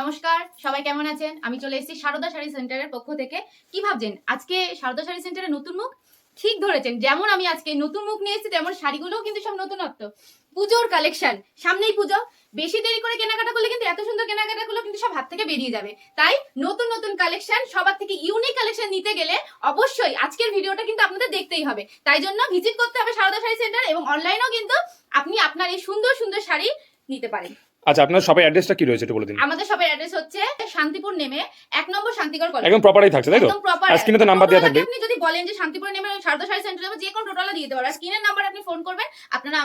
নমস্কার, সবাই কেমন আছেন? আমি চলে এসেছি সারদা শাড়ি সেন্টারের পক্ষ থেকে। কি ভাবছেন? আজকে সারদা শাড়ি সেন্টারের নতুন মুখ? ঠিক ধরেছেন, যেমন আমি আজকে নতুন মুখ নিয়ে এসেছি, তেমন শাড়িগুলোও কিন্তু সব নতুনত্ব। পুজোর কালেকশন সামনেই পুজো। বেশি দেরি করে কেনাকাটা করলে কিন্তু এত সুন্দর কেনাকাটাগুলো কিন্তু সব হাত থেকে বেরিয়ে যাবে। তাই নতুন নতুন কালেকশন সবার থেকে ইউনিক কালেকশন নিতে গেলে অবশ্যই আজকের ভিডিওটা কিন্তু আপনাদের দেখতেই হবে। তাই জন্য ভিজিট করতে হবে সারদা শাড়ি সেন্টার এবং অনলাইনেও কিন্তু আপনি আপনার এই সুন্দর সুন্দর শাড়ি নিতে পারেন। আচ্ছা আপনার সবাই অ্যাড্রেসটা কি রয়েছে একটু বলে দিন। আমাদের অ্যাড্রেস হচ্ছে শান্তিপুর নেমে এক নম্বর শান্তিগড় কলেজ একদম প্রপারই থাকছে তাই তো? একদম প্রপার আর স্ক্রিনে তো নাম্বার দেওয়া থাকবে। আপনি যদি বলেন যে শান্তিপুর নেমে সারদা শাড়ি সেন্টার যাব যে কোনো টোটালে দিয়ে দেবো আর স্ক্রিনের নাম্বার আপনি ফোন করবেন আপনারা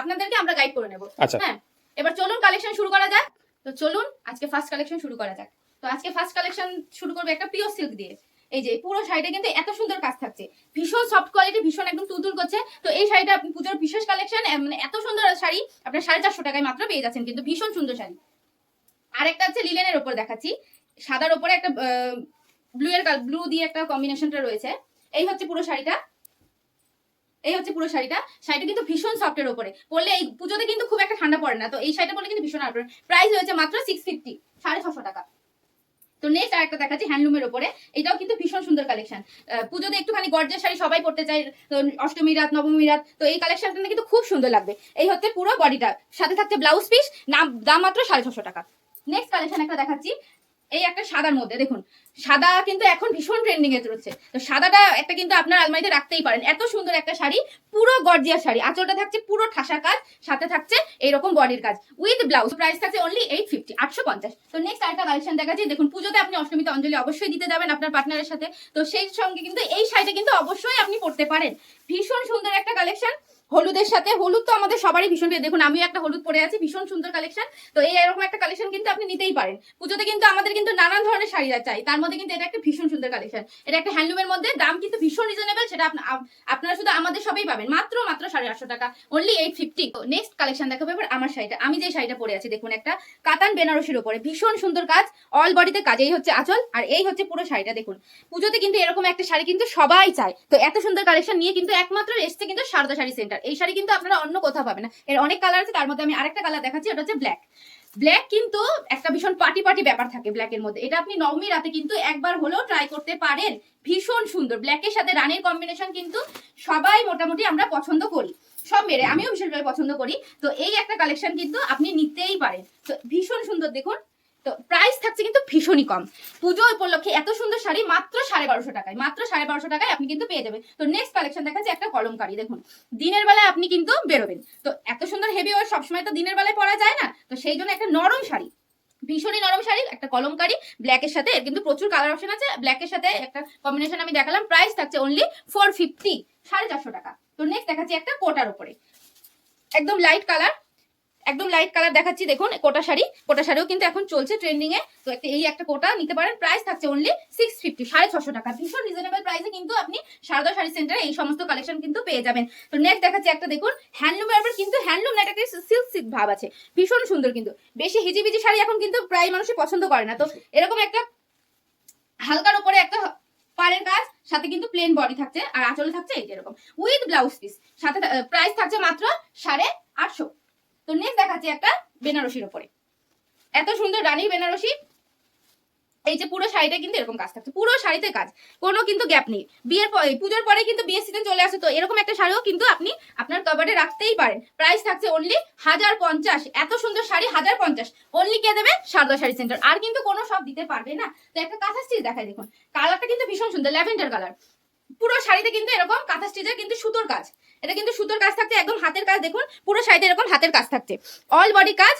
আপনাদেরকে আমরা গাইড করে নেব। আচ্ছা। হ্যাঁ? এবার চলুন কালেকশন শুরু করা যাক। তো চলুন আজকে ফার্স্ট কালেকশন শুরু করা যাক। তো আজকে ফার্স্ট কালেকশন শুরু করবে একটা পিওর সিল্ক দিয়ে। এই যে, পুরো শাড়িটা কিন্তু এত সুন্দর কাজ থাকছে। ভীষণ সফট কোয়ালিটি ভীষণ একদম তুলতুল করছে। তো এই শাড়িটা আপনি পুজোর বিশেষ কালেকশন মানে এত সুন্দর শাড়ি, আপনার সাড়ে চারশো টাকায় মাত্র পেয়ে যাচ্ছেন, কিন্তু ভীষণ সুন্দর শাড়ি। আরেকটা হচ্ছে লিলেনের ওপর দেখাচ্ছি। সাদার ওপরে একটা ব্লু এর ব্লু দিয়ে একটা কম্বিনেশনটা রয়েছে। এই হচ্ছে পুরো শাড়িটা। এই হচ্ছে পুরো শাড়িটা। শাড়িটা কিন্তু ভীষণ সফটের ওপরে। পরলে এই পুজোতে কিন্তু খুব একটা ঠান্ডা পড়ে না। তো এই শাড়িটা পরলে কিন্তু ভীষণ আরাম প্রাইস হয়েছে মাত্র সিক্স ফিফটি সাড়ে ছশো টাকা। তো নেক্সট আরেকটা দেখাচ্ছি হ্যান্ডলুমের ওপরে। এটাও কিন্তু ভীষণ সুন্দর কালেকশন পুজোতে একটুখানি গর্জের শাড়ি সবাই পড়তে চায় অষ্টমী রাত নবমী রাত, তো এই কালেকশনটা কিন্তু খুব সুন্দর লাগবে। এই হচ্ছে পুরো বডিটা সাথে থাকছে ব্লাউজ পিস দাম মাত্র সাড়ে ছশো টাকা। নেক্সট কালেকশন একটা দেখাচ্ছি এই একটা সাদার মধ্যে, দেখুন। সাদা কিন্তু এখন ভীষণ ট্রেন্ডিং এ চলছে। তো সাদাটা একটা কিন্তু আপনার আলমারিতে রাখতেই পারেন। এত সুন্দর একটা শাড়ি, পুরো গর্জিয়াস শাড়ি। আঁচলটা থাকছে পুরো ঠাসা কাজ, সাথে থাকছে এইরকম বডির কাজ। উইথ ব্লাউজ প্রাইস থাকছে অনলি এইট ফিফটি আটশো পঞ্চাশ। তো নেক্সট আরেকটা কালেকশন দেখাচ্ছি। দেখুন, পুজোতে আপনি অষ্টমীতে অঞ্জলি অবশ্যই দিতে যাবেন আপনার পার্টনারের সাথে। তো সেই সঙ্গে কিন্তু এই শাড়িটা কিন্তু অবশ্যই আপনি পড়তে পারেন। ভীষণ সুন্দর একটা কালেকশন হলুদের সাথে, হলুদ তো আমাদের সবারই ভীষণ। দেখুন, আমিও একটা হলুদ পরে আছি, ভীষণ সুন্দর কালেকশন তো এই এরকম একটা কালেকশন কিন্তু আপনি নিতেই পারেন। পুজোতে কিন্তু আমাদের কিন্তু নানান ধরনের শাড়ি চাই। তার মধ্যে কিন্তু এটা একটা ভীষণ সুন্দর কালেকশন এটা একটা হ্যান্ডলুমের মধ্যে, দাম কিন্তু ভীষণ রিজনেবল সেটা আপনা- আপনারা শুধু আমাদের সবাই পাবেন। মাত্র মাত্র সাড়ে আটশো টাকা। Only eight fifty next collection দেখাবো এবার আমার শাড়িটা। আমি যে শাড়িটা পরে আছি, দেখুন একটা কাতান বেনারসির উপরে ভীষণ সুন্দর কাজ অল বডিতে কাজ। এই হচ্ছে আচল, আর এই হচ্ছে পুরো শাড়িটা, দেখুন। পুজোতে কিন্তু এরকম একটা শাড়ি কিন্তু সবাই চায়। তো এত সুন্দর কালেকশন নিয়ে কিন্তু একমাত্র এসছে কিন্তু সারদা শাড়ি সেন্টার এই শাড়ি কিন্তু আপনারা অন্য কোথাও পাবেন না। এর অনেক কালার আছে, তার মধ্যে আমি আরেকটা কালার দেখাচ্ছি, ওটা হচ্ছে ব্ল্যাক ব্ল্যাক কিন্তু একটা ভীষণ পার্টি পার্টি ব্যাপার থাকে ব্ল্যাকের মধ্যে। এটা আপনি নবমী রাতে কিন্তু একবার হলেও ট্রাই করতে পারেন। ভীষণ সুন্দর। ব্ল্যাকের সাথে রানের কম্বিনেশন কিন্তু সবাই মোটামুটি আমরা পছন্দ করি। সব মেরে আমিও বিশেষভাবে পছন্দ করি। তো এই একটা কালেকশন কিন্তু আপনি নিতেই পারেন। তো ভীষণ সুন্দর, দেখুন তো প্রাইস থাকছে কিন্তু ভীষণই কম। পুজো উপলক্ষে এত সুন্দর শাড়ি মাত্র সাড়ে বারোশো টাকায়, মাত্র সাড়ে বারোশো টাকায় আপনি কিন্তু পেয়ে যাবেন। তো নেক্সট কালেকশন দেখাচ্ছে একটা কলমকারি, দেখুন। দিনের বেলায় আপনি কিন্তু বেরোবেন। তো এত সুন্দর হেভি ওয়ার সবসময় তো দিনের বেলায় পরা যায় না। তো সেই জন্য একটা নরম শাড়ি, ভীষণই নরম শাড়ি, একটা কলমকারি ব্ল্যাকের সাথে কিন্তু প্রচুর কালার অপশন আছে। ব্ল্যাকের সাথে একটা কম্বিনেশন আমি দেখালাম প্রাইস থাকছে অনলি ফোর ফিফটি সাড়ে চারশো টাকা। তো নেক্সট দেখাচ্ছি একটা কোটার উপরে। একদম লাইট কালার একদম লাইট কালার দেখাচ্ছি, দেখুন, কোটা শাড়ি। কোটা শাড়িও কিন্তু এখন চলছে ট্রেন্ডিং এ তো একটা, এই একটা কোটা নিতে পারেন প্রাইস থাকছে অনলি সিক্স ফিফটি সাড়ে ছশো টাকা। ভীষণ রিজনেবল প্রাইসে কিন্তু আপনি সারদা শাড়ি সেন্টারে এই সমস্ত কালেকশন কিন্তু পেয়ে যাবেন। তো নেক্সট দেখাচ্ছি একটা, দেখুন হ্যান্ডলুমের আবার কিন্তু হ্যান্ডলুম না এটাকে সিল্ক সিল্ক ভাব আছে। ভীষণ সুন্দর কিন্তু। বেশি হিজিবিজি শাড়ি এখন কিন্তু প্রায় মানুষই পছন্দ করে না। তো এরকম একটা হালকার উপরে একটা পাড়ের কাজ, সাথে কিন্তু প্লেন বডি থাকছে, আর আঁচলে থাকছে এই যে এরকম। উইথ ব্লাউজ পিস সাথে প্রাইস থাকছে মাত্র সাড়ে আটশো। তো নেক্সট দেখাচ্ছি একটা বেনারসির উপরে এত সুন্দর রানী বেনারসি। এই যে পুরো শাড়িটা কিন্তু এরকম কাজ থাকছে। পুরো শাড়িতে কাজ। কোনো কিন্তু গ্যাপ নেই। বিয়ের পরে পুজোর পরে কিন্তু বিয়ের সিজন চলে আসে, তো এরকম একটা শাড়িও কিন্তু আপনি আপনার কবারে রাখতেই পারেন। প্রাইস থাকছে অনলি হাজার পঞ্চাশ। এত সুন্দর শাড়ি, হাজার পঞ্চাশ। অনলি কে দেবে? সারদা শাড়ি সেন্টার আর কিন্তু কোনো সব দিতে পারবে না। তো একটা কাঁথা স্টিচ দেখাই দেখুন। কালারটা কিন্তু ভীষণ সুন্দর, ল্যাভেন্ডার কালার পুরো শাড়িতে কিন্তু এরকম কাঁথা স্টিচের কিন্তু সুতোর কাজ। এটা কিন্তু সুতোর কাজ থাকছে, একদম হাতের কাজ। দেখুন, পুরো শাড়িতে এরকম হাতের কাজ থাকছে। অল বডি কাজ,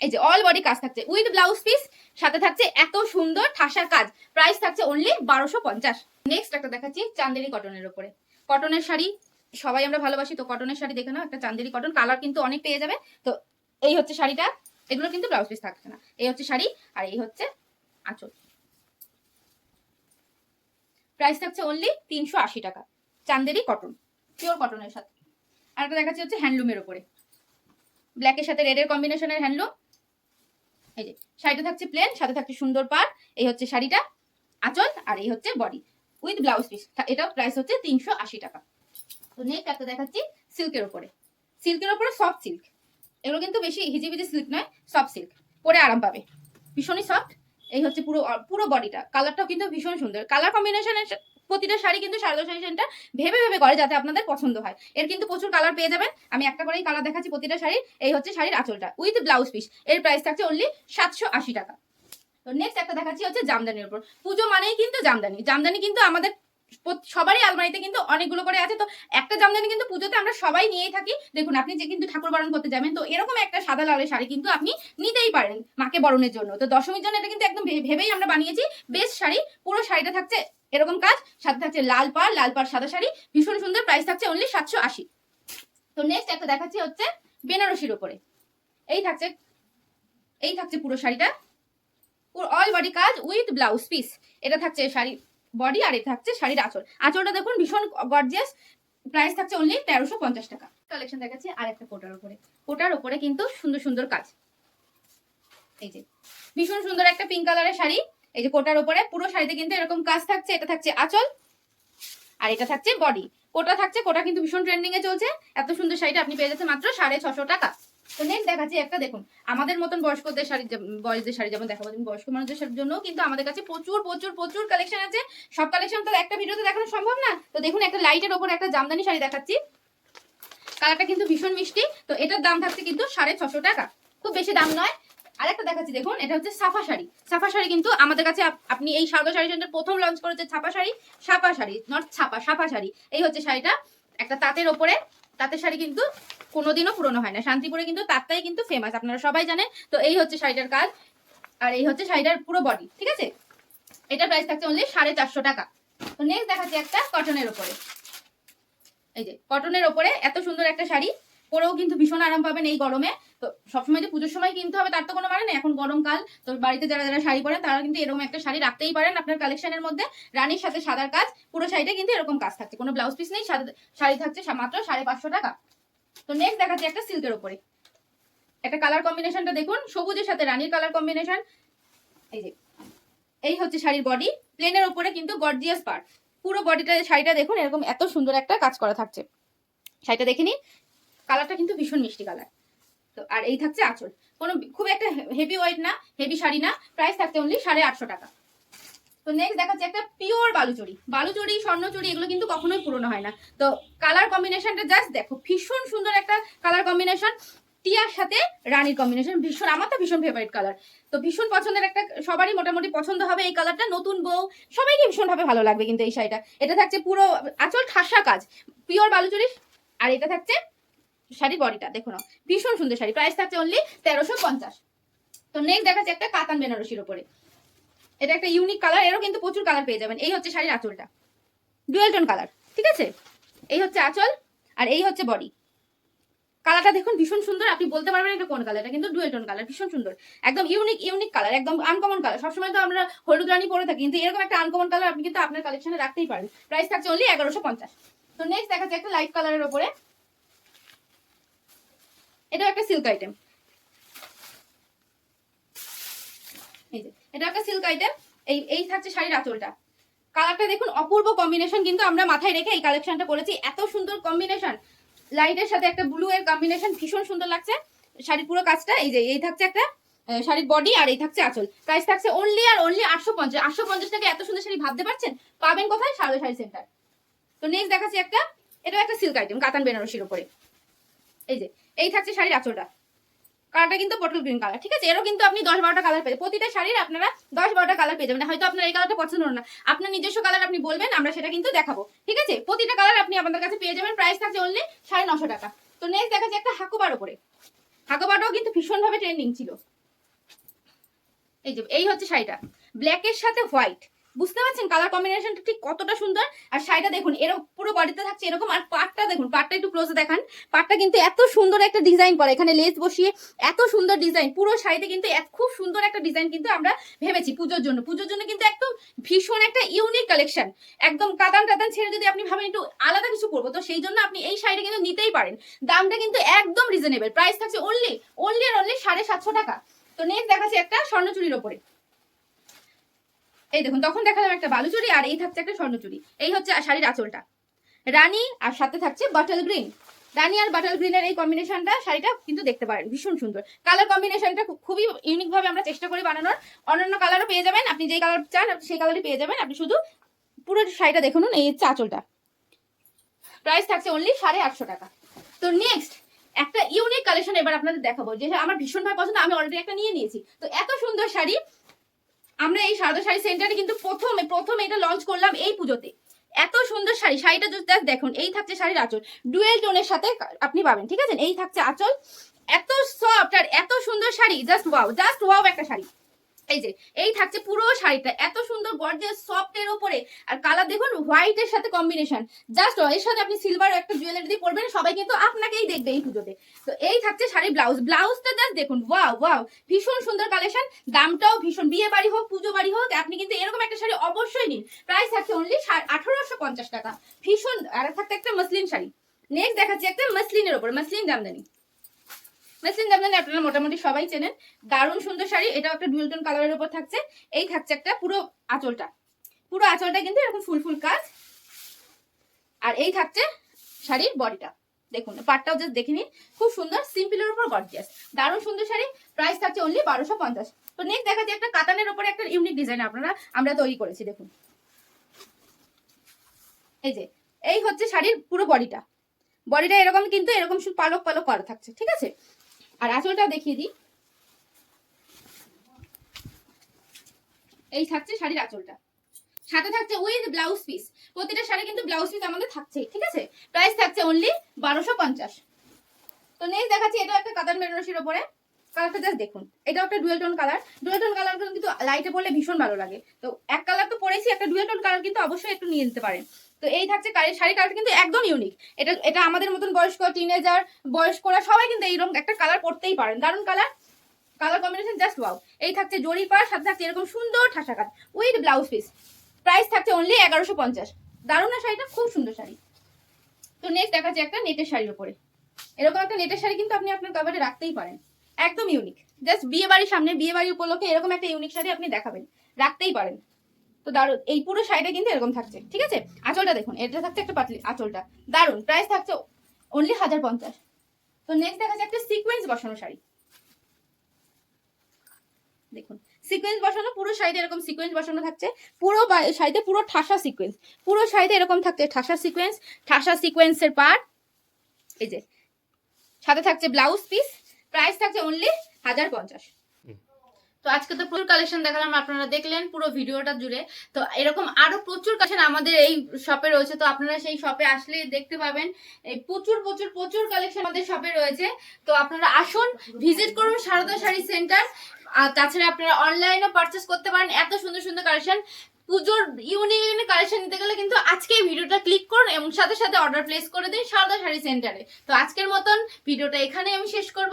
এই যে অল বডি কাজ থাকছে। উইথ ব্লাউজ পিস সাথে থাকছে এত সুন্দর ঠাসা কাজ। প্রাইস থাকছে অনলি বারোশো পঞ্চাশ। নেক্সট একটা দেখাচ্ছি, চান্দেরি কটনের উপরে। কটনের শাড়ি, সবাই আমরা ভালোবাসি, তো কটনের শাড়ি দেখে নাও, একটা চান্দেরি কটন কালার কিন্তু অনেক পেয়ে যাবে। তো এই হচ্ছে শাড়িটা, এগুলো কিন্তু ব্লাউজ পিস থাকছে না। এই হচ্ছে শাড়ি, আর এই হচ্ছে আঁচল। প্রাইস থাকছে অনলি তিনশো আশি টাকা, চান্দেরি কটন পিওর কটনের সাথে। আর একটা দেখাচ্ছি হচ্ছে হ্যান্ডলুমের উপরে ব্ল্যাকের সাথে রেডের কম্বিনেশনের হ্যান্ডলুম এই যে, শাড়িটা থাকছে প্লেন সাথে থাকছে সুন্দর পার এই হচ্ছে শাড়িটা, আঁচল, আর এই হচ্ছে বডি উইথ ব্লাউজ পিস এটাও প্রাইস হচ্ছে তিনশো আশি টাকা। তো নেক্সট একটা দেখাচ্ছি সিল্কের উপরে সিল্কের উপরে সফট সিল্ক এগুলো কিন্তু বেশি হিজিবিজি সিল্ক নয় সফট সিল্ক পরে আরাম পাবে। ভীষণই সফট এই হচ্ছে পুরো পুরো বডিটা কালারটাও কিন্তু ভীষণ সুন্দর। কালার কম্বিনেশনের প্রতিটা শাড়ি কিন্তু শারদা শাড়ি সেন্টার ভেবে ভেবে করে যাতে আপনাদের পছন্দ হয়। এর কিন্তু প্রচুর কালার পেয়ে যাবেন। আমি একটা করেই কালার দেখাচ্ছি প্রতিটা শাড়ির এই হচ্ছে শাড়ির আঁচলটা। উইথ ব্লাউজ পিস এর প্রাইস থাকছে অনলি সাতশো আশি টাকা। তো নেক্সট একটা দেখাচ্ছি হচ্ছে জামদানির উপর। পুজো মানেই কিন্তু জামদানি। জামদানি কিন্তু আমাদের সবারই আলমারিতে কিন্তু অনেকগুলো করে আছে। তো একটা জামদানি কিন্তু পুজোতে আমরা সবাই নিয়েই থাকি। দেখুন, আপনি যে কিন্তু ঠাকুর বরণ করতে যাবেন, তো এরকম একটা সাদা লালের শাড়ি কিন্তু আপনি নিতেই পারেন মাকে বরণের জন্য। তো দশমীর জন্য এটা কিন্তু একদম ভেবেই আমরা বানিয়েছি। বেস্ট শাড়ি। পুরো শাড়িটা থাকছে এরকম কাজ, সাথে থাকছে লাল পাড় লাল পাড় সাদা শাড়ি, ভীষণ সুন্দর প্রাইস থাকছে অনলি সাতশো আশি। তো নেক্সট একটা দেখাচ্ছি হচ্ছে বেনারসির উপরে। এই থাকছে এই থাকছে পুরো শাড়িটা। পুরো অল বডি কাজ উইথ ব্লাউজ পিস এটা থাকছে শাড়ি বডি আর এটা থাকছে শাড়ির আঁচল। আঁচলটা দেখুন, ভীষণ গর্জিয়াস প্রাইস থাকছে অনলি তেরোশো পঞ্চাশ টাকা। কালেকশন দেখাচ্ছি আর একটা কোটার উপরে। কোটার উপরে কিন্তু সুন্দর সুন্দর কাজ। এই যে, ভীষণ সুন্দর একটা পিঙ্ক কালারের শাড়ি। এই যে কোটার উপরে, পুরো শাড়িতে কিন্তু এরকম কাজ থাকছে, এটা থাকছে আঁচল, আর এটা থাকছে বডি কোটা থাকছে, কোটা কিন্তু ভীষণ ট্রেন্ডিং এ চলছে। এত সুন্দর শাড়িটা আপনি পেয়ে যাচ্ছেন মাত্র সাড়ে ছশো টাকা। তো নেক্সট দেখাচ্ছি একটা, দেখুন। আমাদের মতন বয়স্কদের শাড়ি বয়সদের শাড়ি যেমন দেখাবো তুমি বয়স্ক মানুষদের জন্য কিন্তু আমাদের কাছে প্রচুর প্রচুর প্রচুর কালেকশন আছে। সব কালেকশন তো একটা ভিডিওতে দেখানো সম্ভব না। তো দেখুন, একটা লাইটের ওপর একটা জামদানি শাড়ি দেখাচ্ছি। কালারটা কিন্তু ভীষণ মিষ্টি। তো এটার দাম থাকছে কিন্তু সাড়ে ছশো টাকা। খুব বেশি দাম নয়। আরেকটা দেখাচ্ছি, দেখুন, এটা হচ্ছে সাফা শাড়ি। সাফা শাড়ি কিন্তু আমাদের কাছে আপ- আপনি এই সারদা শাড়ি সেন্টার প্রথম লঞ্চ করেছে ছাপা শাড়ি ছাপা শাড়ি নট ছাপা, সাফা শাড়ি। এই হচ্ছে শাড়িটা। একটা তাঁতের ওপরে, তাঁতের শাড়ি কিন্তু কোনোদিনও পুরনো হয় না। শান্তিপুরে কিন্তু তাঁতটাই কিন্তু ফেমাস আপনারা সবাই জানেন। তো এই হচ্ছে শাড়িটার কাজ। আর এই হচ্ছে শাড়িটার পুরো বডি ঠিক আছে? এটা প্রাইস থাকছে অনলি সাড়ে চারশো টাকা। তো নেক্সট দেখাচ্ছি একটা কটনের ওপরে। এই যে কটনের ওপরে এত সুন্দর একটা শাড়ি। পরেও কিন্তু ভীষণ আরাম পাবেন এই গরমে। তো সবসময় যে পুজোর সময় কিনতে হবে, তার তো কোনো মানে নেই। এখন গরমকাল তো বাড়িতে যারা যারা শাড়ি পরেন তারা কিন্তু এরকম একটা শাড়ি রাখতেই পারেন আপনার কালেকশনের মধ্যে। রানীর সাথে সাদার কাজ, পুরো শাড়িটা কিন্তু এরকম কাজ থাকছে। কোনো ব্লাউজ পিস নেই শাড়ি থাকছে মাত্র সাড়ে পাঁচশো টাকা। তো নেক্সট দেখাচ্ছি একটা সিল্কের ওপরে একটা কালার কম্বিনেশনটা দেখুন, সবুজের সাথে রানীর কালার কম্বিনেশন এই যে, এই হচ্ছে শাড়ির বডি প্লেনের ওপরে কিন্তু গর্জিয়াস পার্ট পুরো বডিটা শাড়িটা দেখুন, এরকম এত সুন্দর একটা কাজ করা থাকছে। শাড়িটা দেখে নিন কালারটা কিন্তু ভীষণ মিষ্টি কালার। তো, আর এই থাকছে আঁচল। কোনো খুব একটা হেভি ওয়েট না হেভি শাড়ি না প্রাইস থাকছে অনলি সাড়ে আটশো টাকা। তো নেক্সট দেখাচ্ছে একটা পিওর বালুচুরি। বালুচুরি, স্বর্ণচুরি এগুলো কিন্তু কখনোই পুরনো হয় না। তো কালার কম্বিনেশনটা জাস্ট দেখো, ভীষণ সুন্দর একটা কালার কম্বিনেশন টিয়ার সাথে রানীর কম্বিনেশন ভীষণ, আমার তো ভীষণ ফেভারিট কালার তো ভীষণ পছন্দের একটা, সবারই মোটামুটি পছন্দ হবে এই কালারটা নতুন বউ, সবাইকে ভীষণভাবে ভালো লাগবে কিন্তু এই শাড়িটা। এটা থাকছে পুরো, আচল ঠাসা কাজ। পিওর বালুচুরি, আর এটা থাকছে শাড়ির বডিটা দেখো না ভীষণ সুন্দর শাড়ি প্রাইস থাকছে অনলি তেরোশো পঞ্চাশ। তো নেক্সট দেখাচ্ছে একটা কাতান বেনারসির উপরে এটা একটা ইউনিক কালার এরও কিন্তু প্রচুর কালার পেয়ে যাবেন। এই হচ্ছে শাড়ির আঁচলটা। ডুয়েল টোন কালার ঠিক আছে? এই হচ্ছে আঁচল, আর এই হচ্ছে বডি কালারটা দেখুন, ভীষণ সুন্দর। আপনি বলতে পারবেন এটা কোন কালার এটা কিন্তু ডুয়েল টোন কালার ভীষণ সুন্দর। একদম ইউনিক ইউনিক কালার একদম আনকমন কালার সবসময় তো আমরা হলুদ রানি পরে থাকি, কিন্তু এরকম একটা আনকমন কালার আপনি কিন্তু আপনার কালেকশনে রাখতেই পারেন। প্রাইস থাকছে অনলি এগারোশো পঞ্চাশ। তো নেক্সট দেখাচ্ছে একটা লাইট কালারের ওপরে। এটা একটা সিল্ক আইটেম এই যে এটা একটা সিল্ক আইটেম এই এই থাকছে শাড়ির আঁচলটা। কালারটা দেখুন, অপূর্ব কম্বিনেশন কিন্তু আমরা মাথায় রেখে এই কালেকশনটা করেছি। এত সুন্দর কম্বিনেশন লাইটের সাথে একটা ব্লু এর কম্বিনেশন ভীষণ সুন্দর লাগছে। শাড়ির পুরো কাজটা, এই যে, এই থাকছে একটা শাড়ির বডি আর এই থাকছে আঁচল। প্রাইস থাকছে অনলি আর অনলি আটশো পঞ্চাশ। আটশো পঞ্চাশ টাকা এত সুন্দর শাড়ি ভাবতে পারছেন? পাবেন কোথায়? সারদা শাড়ি সেন্টার তো নেক্সট দেখাচ্ছি একটা এটা একটা সিল্ক আইটেম কাতান বেনারসির উপরে। এই যে এই থাকছে শাড়ির আঁচলটা। কালারটা কিন্তু পটল গ্রিন কালার ঠিক আছে? এরও কিন্তু আপনি দশ বারোটা কালার পেয়ে প্রতিটা শাড়ির আপনারা দশ বারোটা কালার পেয়ে যাবেন। হয়তো আপনার এই কালারটা পছন্দ হলো না। আপনার নিজস্ব কালার আপনি বলবেন, আমরা সেটা কিন্তু দেখাবো, ঠিক আছে? প্রতিটা কালার আপনি আমাদের কাছে পেয়ে যাবেন। প্রাইস থাকছে অনলি সাড়ে নশো টাকা। তো নেক্সট দেখা যায় একটা হাকোবার উপরে হাকোবারটাও কিন্তু ভীষণভাবে ট্রেন্ডিং ছিল। এই যে, এই হচ্ছে শাড়িটা। ব্ল্যাকের সাথে হোয়াইট বুঝতে পারছেন? কালার কম্বিনেশনটা ঠিক কতটা সুন্দর? আর শাড়িটা দেখুন এর পুরো বডিতে থাকছে এরকম, আর পাটটা দেখুন, পাটটা একটু ক্লোজে দেখান। পাটটা কিন্তু এত সুন্দর একটা ডিজাইন করা এখানে লেস বসিয়ে এত সুন্দর ডিজাইন পুরো শাড়িতে কিন্তু খুব সুন্দর একটা ডিজাইন কিন্তু আমরা ভেবেছি পুজোর জন্য। পুজোর জন্য কিন্তু একদম ভীষণ একটা ইউনিক কালেকশন একদম কাতান টাতান ছেড়ে যদি আপনি ভাবেন একটু আলাদা কিছু করব তো সেই জন্য আপনি এই শাড়িটা কিন্তু নিতেই পারেন। দামটা কিন্তু একদম রিজনেবল প্রাইস থাকছে অনলি অনলি আর অনলি সাড়ে সাতশো টাকা। তো নেক্সট দেখাচ্ছি একটা স্বর্ণচুরির ওপরে। এই দেখুন, তখন দেখালাম একটা বালুচুরি আর এই থাকছে একটা স্বর্ণচুরি এই হচ্ছে শাড়ির আঁচলটা। রানী আর সাথে থাকছে বাটল গ্রিন রানি আর বাটার গ্রিনের এই কম্বিনেশনটা শাড়িটা কিন্তু দেখতে পারেন, ভীষণ সুন্দর। কালার কম্বিনেশনটা খুবই ইউনিক ভাবে আমরা চেষ্টা করি বানানোর। অন্যান্য কালারও পেয়ে যাবেন, আপনি যেই কালার চান সেই কালারই পেয়ে যাবেন। আপনি শুধু পুরো শাড়িটা দেখুন এই হচ্ছে আঁচলটা। প্রাইস থাকছে অনলি সাড়ে আটশো টাকা। তো নেক্সট একটা ইউনিক কালেকশন এবার আপনাদের দেখাবো, যেটা আমার ভীষণ ভাবে পছন্দ, আমি অলরেডি একটা নিয়ে নিয়েছি। তো এত সুন্দর শাড়ি আমরা এই সারদা শাড়ি সেন্টারে কিন্তু প্রথমে প্রথমে এটা লঞ্চ করলাম এই পুজোতে। এত সুন্দর শাড়ি, শাড়িটা যদি দেখুন, এই থাকছে শাড়ির আঁচল। ডুয়েল টোনের সাথে আপনি পাবেন, ঠিক আছে? এই থাকছে আঁচল। এত সফট আর এত সুন্দর sari just wow just wow একটা শাড়ি। এই যে, এই থাকছে পুরো শাড়িটা। এত সুন্দর গর্জিয়াস সফট এর উপরে আর কালার দেখুন হোয়াইট এর সাথে কম্বিনেশন জাস্ট এর সাথে আপনি সিলভার একটা জুয়েলারি দিয়ে পরবেন, সবাই কিন্তু আপনাকেই দেখবে এই পুজোতে। তো এই থাকছে শাড়ির ব্লাউজ ব্লাউজটা জাস্ট দেখুন ওয়াও ওয়াও ভীষণ সুন্দর কালেকশন দামটাও ভীষণ, বিয়ে বাড়ি হোক, পুজো বাড়ি হোক, আপনি কিন্তু এরকম একটা শাড়ি অবশ্যই নিন। প্রাইস থাকছে অনলি আঠারোশো পঞ্চাশ টাকা। ভীষণ, আর থাকতে একটা মসলিন শাড়ি। নেক্সট দেখাচ্ছি একটা মসলিনের ওপর মসলিন জামদানি। জামদানি আপনারা মোটামুটি সবাই চেনেন। দারুণ সুন্দর শাড়ি, এটাও একটা ডুয়েল কালারের উপর থাকছে। এই থাকছে একটা পুরো আঁচলটা। পুরো আঁচলটা কিন্তু এরকম ফুল কাজ। আর এই থাকছে শাড়ির বডিটা দেখুন পাটটাও জাস্ট দেখে নিন। খুব সুন্দর সিম্পলের উপর গর্জিয়াস দারুণ সুন্দর শাড়ি প্রাইস থাকছে অনলি বারোশো পঞ্চাশ। তো নেক্সট দেখা যায় একটা কাতানের উপরে একটা ইউনিক ডিজাইন আপনারা, আমরা তৈরি করেছি, দেখুন। এই যে, এই হচ্ছে শাড়ির পুরো বডিটা বডিটা এরকম কিন্তু এরকম পালক পালক করা থাকছে, ঠিক আছে? আর আঁচলটা দেখিয়ে দিই। এই থাকছে শাড়ির আঁচলটা। সাথে থাকছে উইথ ব্লাউজ পিস। প্রতিটা শাড়ি কিন্তু ব্লাউজ পিস আমাদের থাকছেই, ঠিক আছে? প্রাইস থাকছে অনলি বারোশো পঞ্চাশ। তো নেক্সট দেখাচ্ছি এটা একটা কাতার বেনারসির ওপরে। কালারটা জাস্ট দেখুন। এটাও একটা dual tone colour dual tone colour কিন্তু লাইটে পড়লে ভীষণ ভালো লাগে। তো এক কালার তো পরেছি, একটা ডুয়েল টোন কালার কিন্তু অবশ্যই একটু নিয়ে নিতে পারেন। তো এই থাকছে কালের শাড়ি কালারটা কিন্তু একদম ইউনিক এটা এটা আমাদের মতন বয়স্ক টিনেজার বয়স্করা সবাই কিন্তু এইরকম একটা কালার পরতেই পারেন। দারুণ colour colour combination just wow এই থাকছে জরি পাড় সাথে থাকছে এরকম সুন্দর ঠাসা কাজ উইথ ব্লাউজ পিস প্রাইস থাকছে অনলি এগারোশো পঞ্চাশ। দারুণ না শাড়িটা? খুব সুন্দর শাড়ি। তো নেক্সট দেখাচ্ছে একটা নেটের শাড়ির উপরে। এরকম একটা নেটের শাড়ি কিন্তু আপনি আপনার কভারে রাখতেই পারেন। একদম ইউনিক জাস্ট বিয়ে বাড়ির সামনে বিয়ে বাড়ি উপলক্ষে এরকম একটা ইউনিক শাড়ি আপনি দেখাবেন। রাখতেই পারেন। তো দারুণ। এই পুরো শাড়িটা কিন্তু এরকম থাকছে, ঠিক আছে? আঁচলটা দেখুন, এটা থাকছে একটা পাতলি আঁচলটা। দারুণ প্রাইস থাকছে অনলি হাজার পঞ্চাশ। তো নেক্সট দেখা যাচ্ছে একটা সিকোয়েন্স বসানো শাড়ি। দেখুন সিকোয়েন্স বসানো, পুরো শাড়িতে এরকম সিকোয়েন্স বসানো থাকছে। পুরো শাড়িতে পুরো ঠাসা সিকোয়েন্স পুরো শাড়িতে এরকম থাকছে ঠাসা সিকোয়েন্স ঠাসা সিকোয়েন্সের পার্ট এই যে, সাথে থাকছে ব্লাউজ পিস প্রাইস থাকছে অনলি হাজার পঞ্চাশ। তো আজকে তো প্রচুর কালেকশন দেখালাম, আপনারা দেখলেন পুরো ভিডিওটা জুড়ে। তো এরকম আরও প্রচুর কালেকশন আমাদের এই শপে রয়েছে। তো আপনারা সেই শপে আসলে দেখতে পাবেন। এই প্রচুর প্রচুর প্রচুর কালেকশন আমাদের শপে রয়েছে। তো আপনারা আসুন ভিজিট করুন সারদা শাড়ি সেন্টার আর তাছাড়া আপনারা অনলাইনেও পারচেস করতে পারেন। এত সুন্দর সুন্দর কালেকশন পুজোর ইউনিক ইউনিক কালেকশন নিতে গেলে কিন্তু আজকে ভিডিওটা ক্লিক করুন এবং সাথে সাথে অর্ডার প্লেস করে দিন সারদা শাড়ি সেন্টারে তো আজকের মতন ভিডিওটা এখানে আমি শেষ করব।